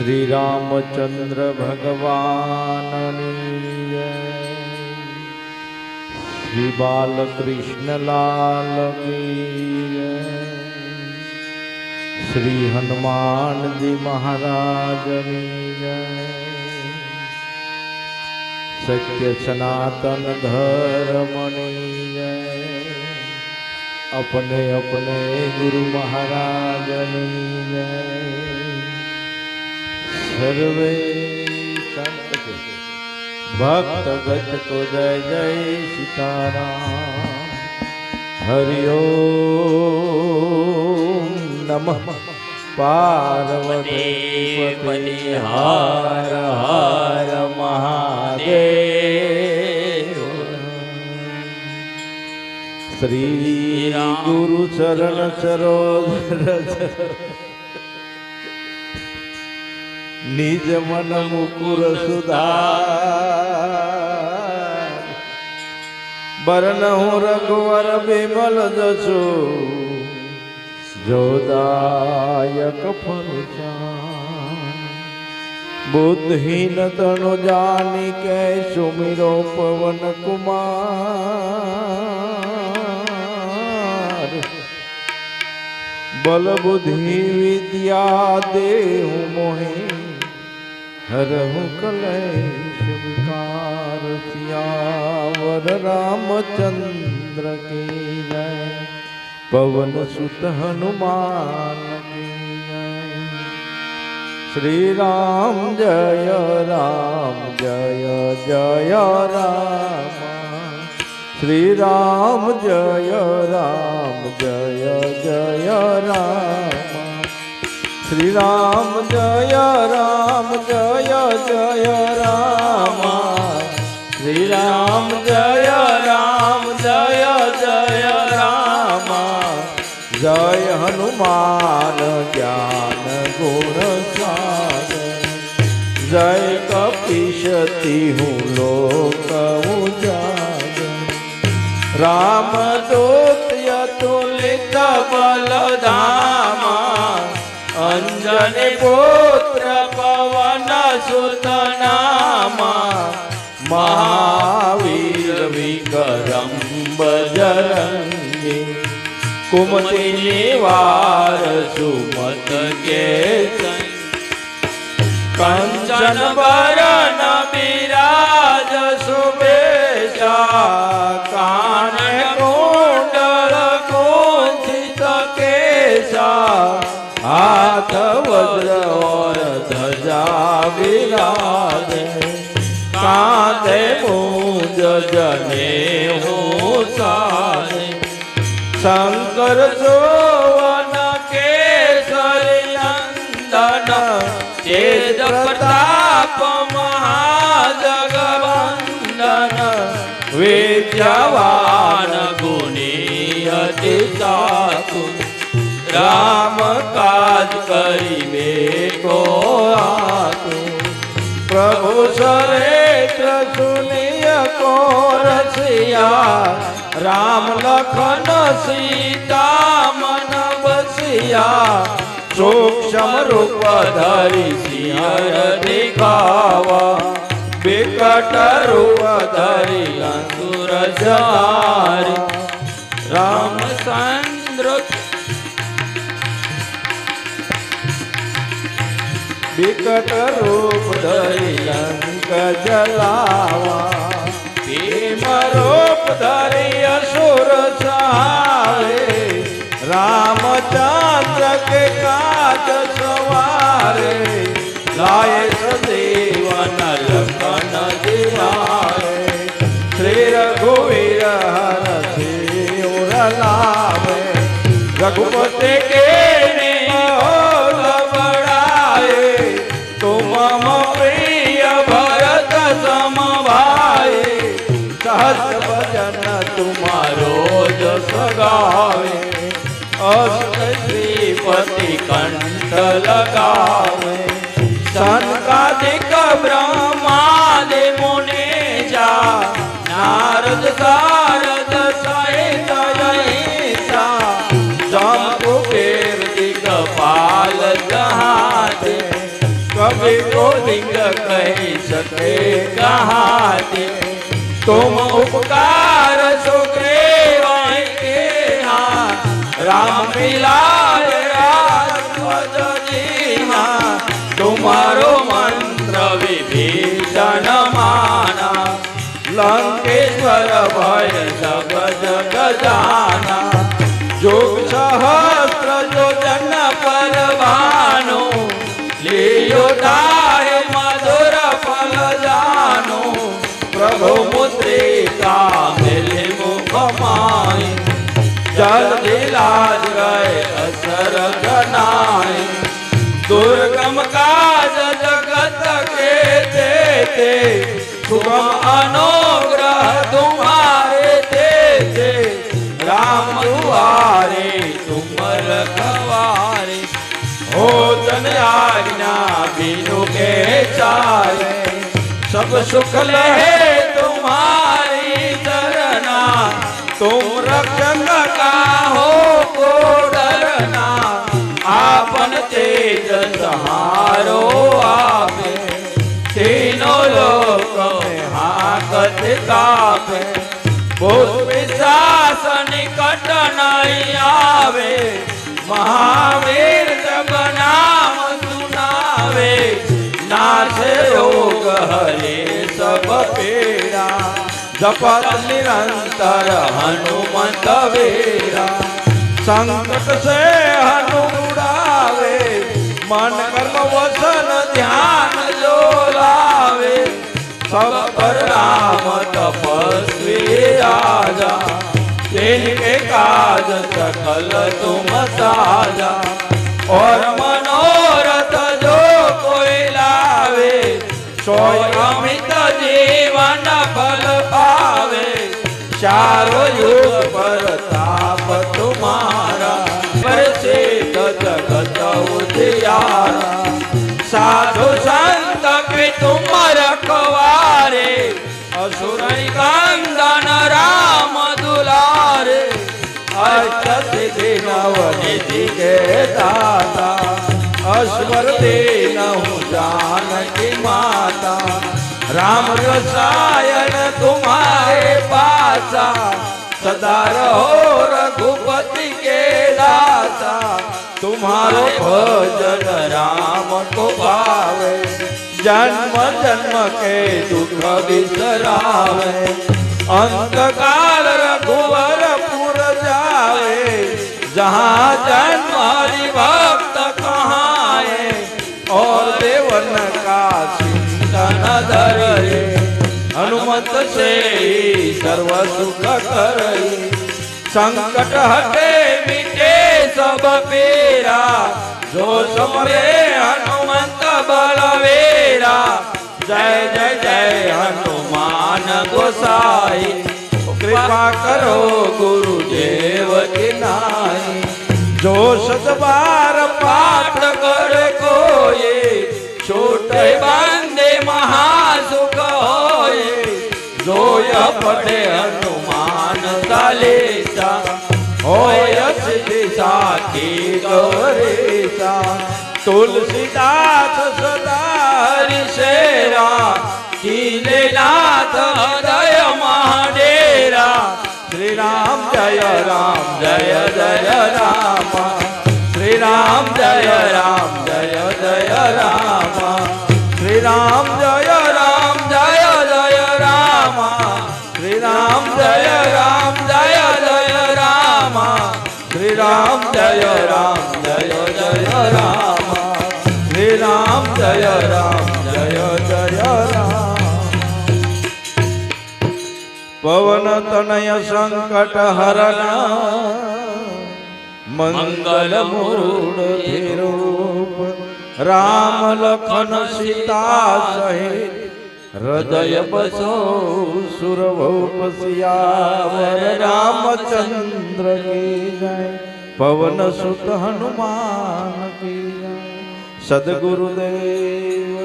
શ્રી રામચંદ્ર ભગવાનની જય શ્રી બાલકૃષ્ણ લાલ કી જય શ્રી હનુમાનજી મહારાજની જય સત્ય સનાતન ધર્મની જય अपने अपने गुरु महाराज ની જય સર્વે સંત કે ભક્ત ગત તો જય જય સીતારામ. હરિયો નમઃ. પાર્વતી હર હર મહાદેવ. શ્રી ગુરુ ચરણ સરોવર નિજ મન મુકુર સુધા બરન હું રઘુવર બિમલ જશો જોદાયક બુદ્ધહીન તણુ જાની કે સુમિરો પવન કુમાર. બલ બુદ્ધિ વિદ્યા દેહ મોહે હરહુ કલેશ વિકાર સિયાવર રામચંદ્ર કે જય પવન સુત હનુમાન શ્રી રામ જય રામ જય જય રામ શ્રી રામ જય રામ જય જય રામ શ્રી રામ જય રામ, જય જય રામ. શ્રી રામ જય રામ, જય જય રામ. જય હનુમાન જ્ઞાન ગુણ જય કપિશતી હું લોક રામ દૂત તુલિત બલધામા. અંજન પુત્ર પવન સુત નામા મહાવીર વિકરમ બજરંગી. કુમતિ નિવાર સુમત કે विराज। कांधे मूज जने हो सारे शंकर जोवन के नंदन तेज प्रताप महाजगवंदन। विद्यावान राम काज करी मे को आतु। प्रभु सरेत्र सुनिय को रसिया। राम लखन सीता मन बसिया। सूक्ष्म रूप धरि सियर दिखावा। विकट रूप धरि असुर जारी। राम चंद्र विकट रूप धरी लंक जलावा. भीम रूप धरी असुर चाले राम चंद्र के काज सवारे. लाए सदेवन लखन दिवारे श्री रघुवीर हर सिर लावे रघुपति के સમવાય સહસ્ર ભજન તુમારો જ સગાવે. અષ્ટ શ્રીપતિ કંઠ લગાવે. સનકાદિક બ્રહ્માદે મુને જા, નારદ સા ગોવિંદ કહી શકે? કહાતે તુમ ઉપકાર સુગ્રીવાય કે રામ મિલા जल दिलाज गए असर गनाए दुर्गम काज जगत के देते सुगम अनुग्रह तुम्हारे देते। राम दुआरे तुम रखवारे हो जन आज्ञा, बिनु के चारे। सब सुख लहे तुम रक्षण का हो को डरना आपन तेज सहारो आपे तीनों लोक में हाकत कापे भूत पिशाच निकट नहीं आवे महावीर जब नाम सुनावे नाश रोग हरे सब पीड़ा जपत निरंतर हनुमत वीरा। संकट से हनुड़ावे मन कर्म वचन ध्यान जो लावे। सब पर राम तपस्वी राजा जिनके काज सकल तुम साजा। और मनोरथ સોય અમિત જીવન ફલ પાવે ચારો યુગ પરતાપ તુમારા. પરસે ગત ગત ઉદિયારા. સાધુ સંત કે તુમ રખવારે અસુર કાંદન રામ દુલારે. અષ્ટ સિદ્ધિ નવ નિધિ કે દાતા. अश्वर देनहु जानकी माता राम रसायन तुम्हारे पासा सदा रहो रघुपति के दाता तुम्हारो भजन राम को पावे जन्म जन्म के दुख बिसरावे अंत काल रघुवर पुर जावे जहाँ जन्म हरि भक्त कहाए और देवन का चिंतन धरे हनुमत से सर्व सुख करे संकट हटे मिटे सब पीरा जो समरे हनुमंत बलवेरा जय जय जय हनुमान गोसाई। कृपा करो गुरुदेव के नाई। जो सतबार पाठ जो यह पढ़े हनुमान चालीसा होय सिद्धि साखी गौरीसा तुलसीदास सदा हरि शेरा कीले नाथ हृदय महाडेरा श्री राम जय राम जय जय राम श्री राम जय राम जय जय રામ જય રામ જય જય રામ હે રામ જય રામ જય જય રામ પવન તનય સંકટ હરણ મંગલ મુરુડ ધીરૂપ રામ લખન સીતા સહિત હૃદય બસો સુરભો પસિયાવર રામચંદ્ર કી જય પવન સુત હનુમાન સદગુરુદેવ